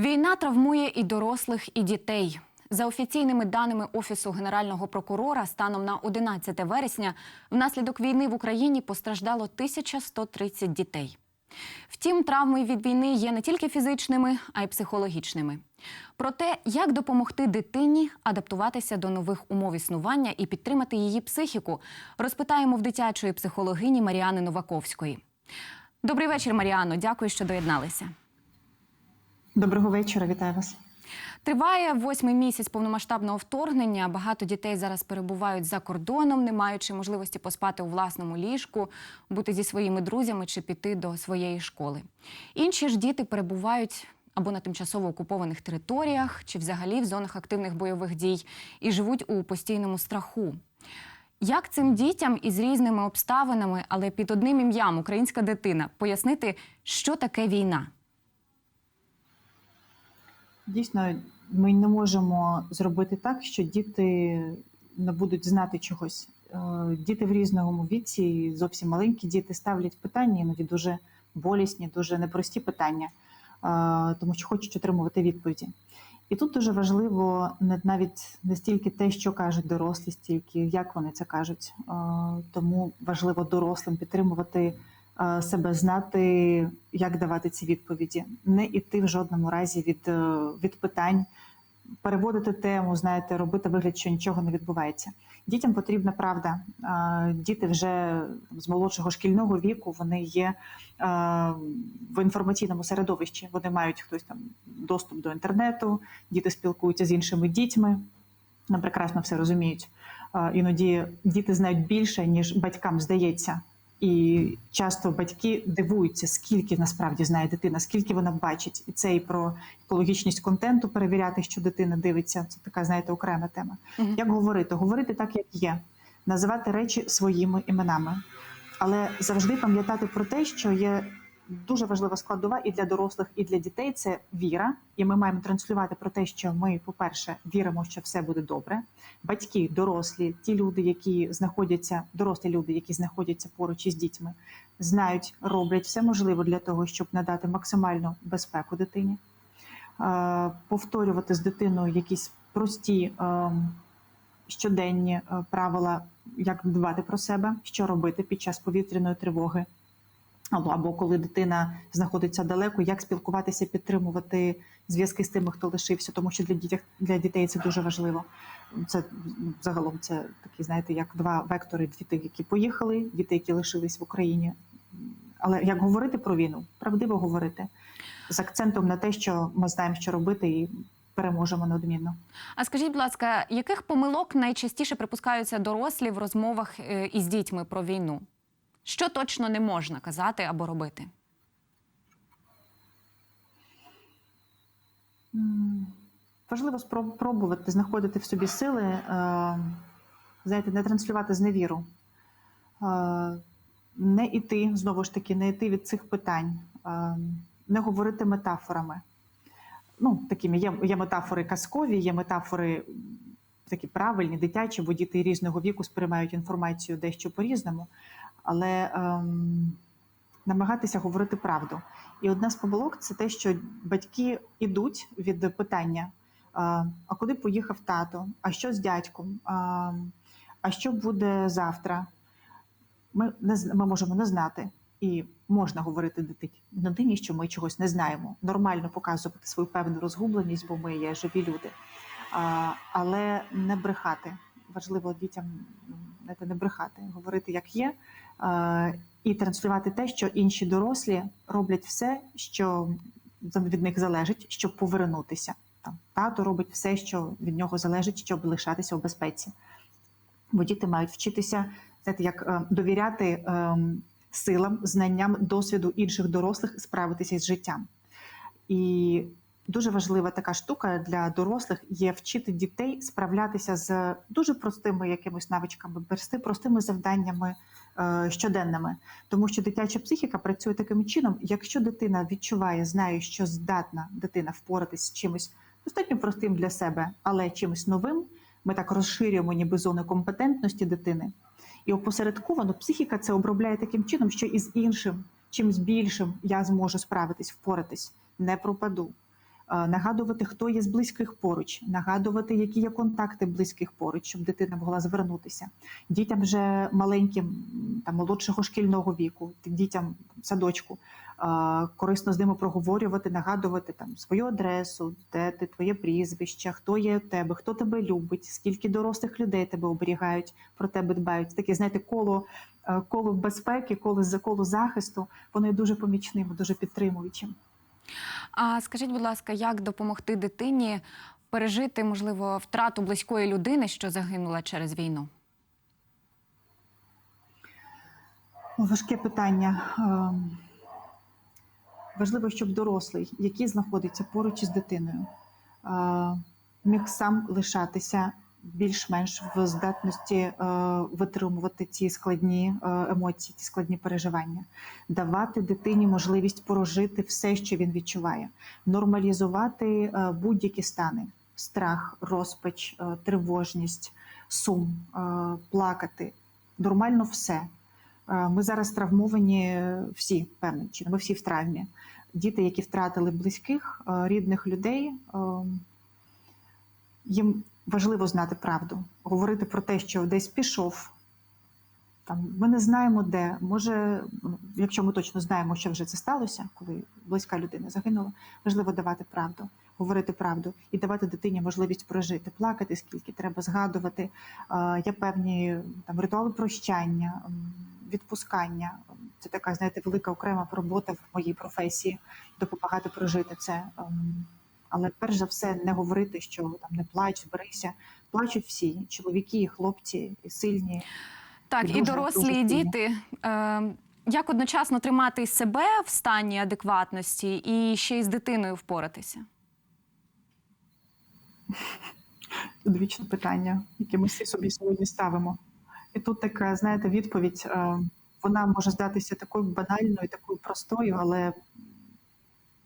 Війна травмує і дорослих, і дітей. За офіційними даними Офісу Генерального прокурора, станом на 11 вересня внаслідок війни в Україні постраждало 1130 дітей. Втім, травми від війни є не тільки фізичними, а й психологічними. Про те, як допомогти дитині адаптуватися до нових умов існування і підтримати її психіку, розпитаємо в дитячої психологині Маріани Новаковської. Добрий вечір, Маріано. Дякую, що доєдналися. Доброго вечора, вітаю вас. Триває восьмий місяць повномасштабного вторгнення. Багато дітей зараз перебувають за кордоном, не маючи можливості поспати у власному ліжку, бути зі своїми друзями чи піти до своєї школи. Інші ж діти перебувають або на тимчасово окупованих територіях, чи взагалі в зонах активних бойових дій і живуть у постійному страху. Як цим дітям із різними обставинами, але під одним ім'ям українська дитина пояснити, що таке війна? Дійсно, ми не можемо зробити так, що діти не будуть знати чогось. Е, Діти в різному віці, зовсім маленькі діти ставлять питання, іноді дуже болісні, дуже непрості питання, е, тому що хочуть отримувати відповіді. І тут дуже важливо навіть не стільки те, що кажуть дорослі, стільки як вони це кажуть. Е, Тому важливо дорослим підтримувати себе, знати, як давати ці відповіді, не іти в жодному разі від, е, від питань, переводити тему, знаєте, робити вигляд, що нічого не відбувається. Дітям потрібна правда. Е, Діти вже з молодшого шкільного віку вони є е, в інформаційному середовищі. Вони мають хтось там доступ до інтернету, діти спілкуються з іншими дітьми. Вони прекрасно все розуміють. Е, Іноді діти знають більше, ніж батькам здається. І часто батьки дивуються, скільки насправді знає дитина, скільки вона бачить, і це і про екологічність контенту перевіряти, що дитина дивиться. Це така, знаєте, окрема тема. Угу. Як говорити? Говорити так, як є, називати речі своїми іменами, але завжди пам'ятати про те, що є дуже важлива складова і для дорослих, і для дітей це віра. І ми маємо транслювати про те, що ми, по-перше, віримо, що все буде добре. Батьки, дорослі, ті люди, які знаходяться, дорослі люди, які знаходяться поруч із дітьми, знають, роблять все можливе для того, щоб надати максимальну безпеку дитині. Е, Повторювати з дитиною якісь прості ем, щоденні е, правила, як дбати про себе, що робити під час повітряної тривоги, або, коли дитина знаходиться далеко, як спілкуватися, підтримувати зв'язки з тими, хто лишився, тому що для дітей для дітей це дуже важливо. Це загалом це такі, знаєте, як два вектори: діти, які поїхали, діти, які лишились в Україні. Але як говорити про війну, правдиво говорити з акцентом на те, що ми знаємо, що робити, і переможемо неодмінно. А скажіть, будь ласка, яких помилок найчастіше припускаються дорослі в розмовах е, із дітьми про війну? Що точно не можна казати або робити? Важливо спроб- пробувати знаходити в собі сили, е, знаєте, не транслювати зневіру, е, не іти, знову ж таки, не йти від цих питань, е, не говорити метафорами. Ну, такими є, є метафори казкові, є метафори такі правильні, дитячі, бо діти різного віку сприймають інформацію дещо по-різному, але ем, намагатися говорити правду. І одна з помилок це те, що батьки йдуть від питання: а а куди поїхав тато? А що з дядьком? А, а що буде завтра? Ми не ми можемо не знати. І можна говорити дитині, дитині, що ми чогось не знаємо. Нормально показувати свою певну розгубленість, бо ми є живі люди. А, але не брехати. Важливо дітям знаєте, не брехати, говорити як є, і транслювати те, що інші дорослі роблять все, що від них залежить, щоб повернутися. Там тато робить все, що від нього залежить, щоб лишатися у безпеці. Бо діти мають вчитися знаєте, як е, довіряти ем, силам, знанням, досвіду інших дорослих справитися з життям. І дуже важлива така штука для дорослих є вчити дітей справлятися з дуже простими якимись навичками, прости- простими завданнями е, щоденними. Тому що дитяча психіка працює таким чином, якщо дитина відчуває, знає, що здатна дитина впоратись з чимось достатньо простим для себе, але чимось новим, ми так розширюємо ніби зони компетентності дитини. І опосередковано психіка це обробляє таким чином, що із іншим, чимось більшим я зможу справитись, впоратись, не пропаду. Е, Нагадувати, хто є з близьких поруч, нагадувати, які є контакти близьких поруч, щоб дитина могла звернутися. Дітям вже маленьким, там молодшого шкільного віку, дітям садочку, е, корисно з ними проговорювати, нагадувати там свою адресу, де ти твоє прізвище, хто є у тебе, хто тебе любить, скільки дорослих людей тебе оберігають, про тебе дбають. Таке, знаєте, коло, е, коло безпеки, коло коло захисту, воно є дуже помічним, дуже підтримуючим. А скажіть, будь ласка, як допомогти дитині пережити, можливо, втрату близької людини, що загинула через війну? Важке питання. Ем, Важливо, щоб дорослий, який знаходиться поруч із дитиною, е, міг сам лишатися більш-менш в здатності е, витримувати ці складні е, емоції, ці складні переживання, давати дитині можливість прожити все, що він відчуває, нормалізувати е, будь-які стани: страх, розпач, тривожність, сум, плакати. Нормально все. Ми зараз травмовані всі певним чином. Ми всі в травмі. Діти, які втратили близьких, рідних людей, їм важливо знати правду, говорити про те, що десь пішов. Там ми не знаємо де. Може, якщо ми точно знаємо, що вже це сталося, коли близька людина загинула, важливо давати правду, говорити правду і давати дитині можливість прожити, плакати, скільки треба згадувати. Є певні там ритуали прощання, відпускання. Це така, знаєте, велика окрема робота в моїй професії, допомагати прожити це. Ем, Але перш за все не говорити, що там не плач, зберися. Плачуть всі чоловіки, і хлопці, і сильні. Так, І і, дорослі, і діти. Е, як одночасно тримати себе в стані адекватності і ще й з дитиною впоратися? Одвічне питання, яке ми всі собі сьогодні ставимо. І тут така, знаєте, відповідь. е, Вона може здатися такою банальною, такою простою, але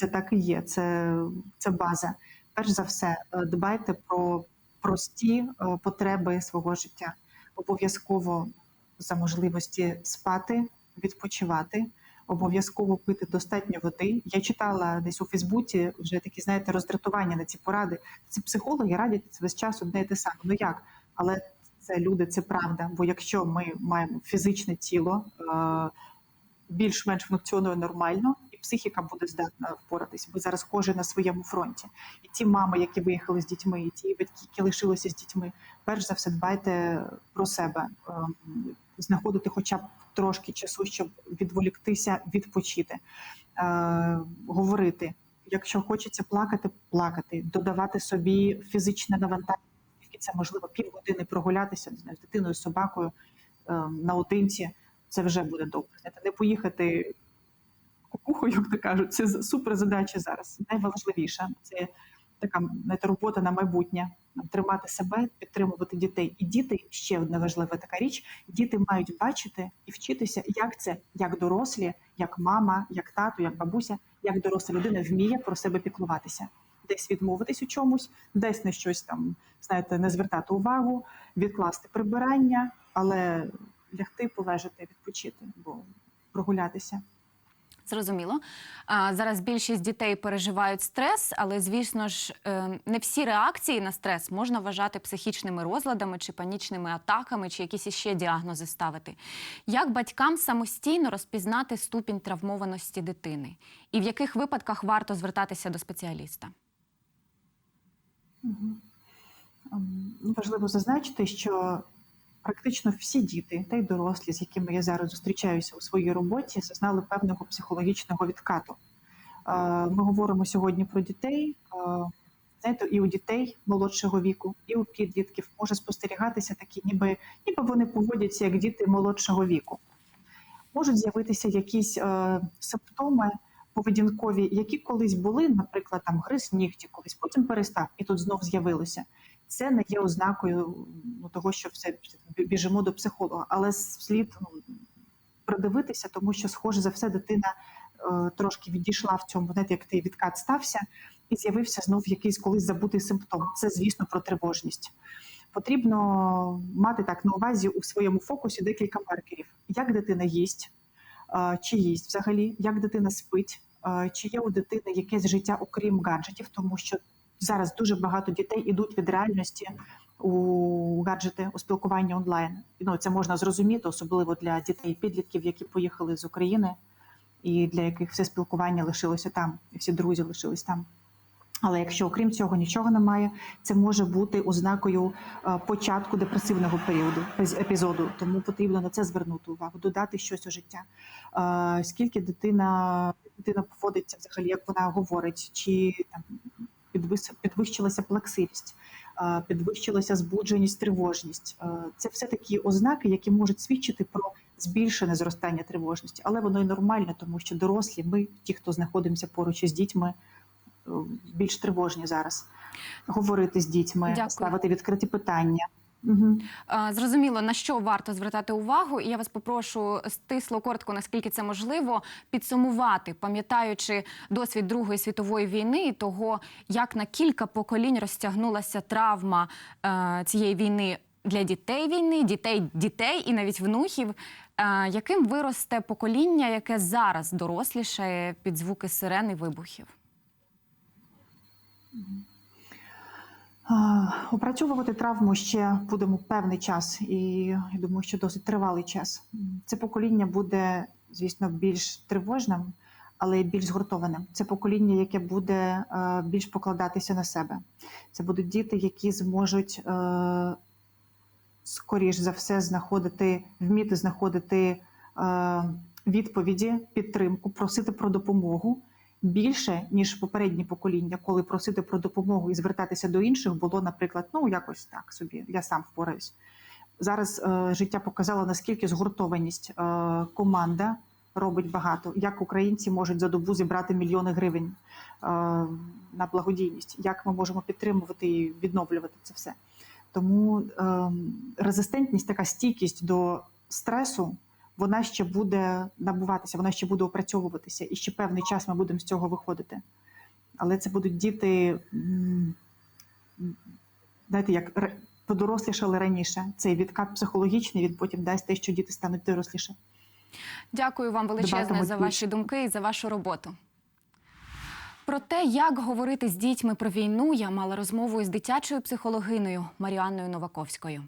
це так і є. Це, це база. Перш за все, е, дбайте про прості е, потреби свого життя. Обов'язково за можливості спати, відпочивати, обов'язково пити достатньо води. Я читала десь у Фейсбуці вже такі, знаєте, роздратування на ці поради. Ці психологи радять весь час одне і те саме. Ну як? Але це люди, це правда. Бо якщо ми маємо фізичне тіло, е, більш-менш функціонує нормально, психіка буде здатна впоратись. Бо зараз кожен на своєму фронті. І ті мами, які виїхали з дітьми, і ті батьки, які лишилися з дітьми, перш за все дбайте про себе, ем, знаходити хоча б трошки часу, щоб відволіктися, відпочити, е, говорити. Якщо хочеться плакати, плакати, додавати собі фізичне навантаження, скільки це можливо, півгодини прогулятися не знаю, з дитиною, з собакою е, наодинці, це вже буде добре. Не поїхати кукухою, як то кажуть, це з- супер задача зараз. Найважливіша це така знаєте, робота на майбутнє. Тримати себе, підтримувати дітей. І діти ще одна важлива така річ: діти мають бачити і вчитися, як це, як дорослі, як мама, як тато, як бабуся, як доросла людина вміє про себе піклуватися, десь відмовитись у чомусь, десь на щось там, знаєте, не звертати увагу, відкласти прибирання, але лягти, полежати, відпочити, бо прогулятися. Зрозуміло. А, зараз більшість дітей переживають стрес, але звісно ж, е, не всі реакції на стрес можна вважати психічними розладами чи панічними атаками, чи якісь іще діагнози ставити. Як батькам самостійно розпізнати ступінь травмованості дитини? І в яких випадках варто звертатися до спеціаліста? Ну, Важливо зазначити, що практично всі діти, та й дорослі, з якими я зараз зустрічаюся у своїй роботі, зазнали певного психологічного відкату. Ми говоримо сьогодні про дітей. Знаєте, і у дітей молодшого віку, і у підлітків може спостерігатися такі, ніби, ніби вони поводяться як діти молодшого віку. Можуть з'явитися якісь е, симптоми поведінкові, які колись були, наприклад, там гриз нігті, колись потім перестав, і тут знов з'явилося. Це не є ознакою ну, того, що все біжимо до психолога, але слід ну, придивитися, тому що, схоже за все, дитина е, трошки відійшла в цьому, знаєте, як той відкат стався, і з'явився знов якийсь колись забутий симптом. Це, звісно, про тривожність. Потрібно мати так на увазі у своєму фокусі декілька маркерів: як дитина їсть, чи їсть взагалі, як дитина спить, чи є у дитини якесь життя окрім гаджетів, тому що зараз дуже багато дітей ідуть від реальності у гаджети у спілкуванні онлайн. Ну це можна зрозуміти, особливо для дітей підлітків, які поїхали з України, і для яких все спілкування лишилося там, і всі друзі лишились там. Але якщо окрім цього нічого немає, це може бути ознакою е, початку депресивного періоду епізоду. Тому потрібно на це звернути увагу, додати щось у життя. Е, Скільки дитина дитина поводиться взагалі, як вона говорить, чи там підвищилася плаксивість, е, підвищилася збудженість, тривожність. Це все такі ознаки, які можуть свідчити про збільшене зростання тривожності, але воно і нормально, тому що дорослі, ми, ті, хто знаходимося поруч із дітьми, більш тривожні зараз. Говорити з дітьми, Дякую. ставити відкриті питання. Угу. Зрозуміло, на що варто звертати увагу, і я вас попрошу стисло, коротко, наскільки це можливо, підсумувати, пам'ятаючи досвід Другої світової війни і того, як на кілька поколінь розтягнулася травма е, цієї війни для дітей війни, дітей дітей і навіть внуків. Е, яким виросте покоління, яке зараз дорослішає під звуки сирен і вибухів? Опрацьовувати травму ще будемо певний час, і я думаю, що досить тривалий час. Це покоління буде, звісно, більш тривожним, але й більш згуртованим. Це покоління, яке буде е, більш покладатися на себе. Це будуть діти, які зможуть е, скоріш за все знаходити, вміти знаходити е, відповіді, підтримку, просити про допомогу більше ніж попередні покоління, коли просити про допомогу і звертатися до інших було, наприклад, ну якось так собі, я сам впораюсь. Зараз е, життя показало наскільки згуртованість е, команда робить багато. Як українці можуть за добу зібрати мільйони гривень е, на благодійність, як ми можемо підтримувати і відновлювати це все. Тому е, резистентність, така стійкість до стресу, вона ще буде набуватися, вона ще буде опрацьовуватися, і ще певний час ми будемо з цього виходити. Але це будуть діти, знаєте, як подорослішали раніше. Цей відкат психологічний, він потім дасть те, що діти стануть доросліше. Дякую вам величезне за більше. ваші думки і за вашу роботу. Про те, як говорити з дітьми про війну, я мала розмову із дитячою психологиною Маріанною Новаковською.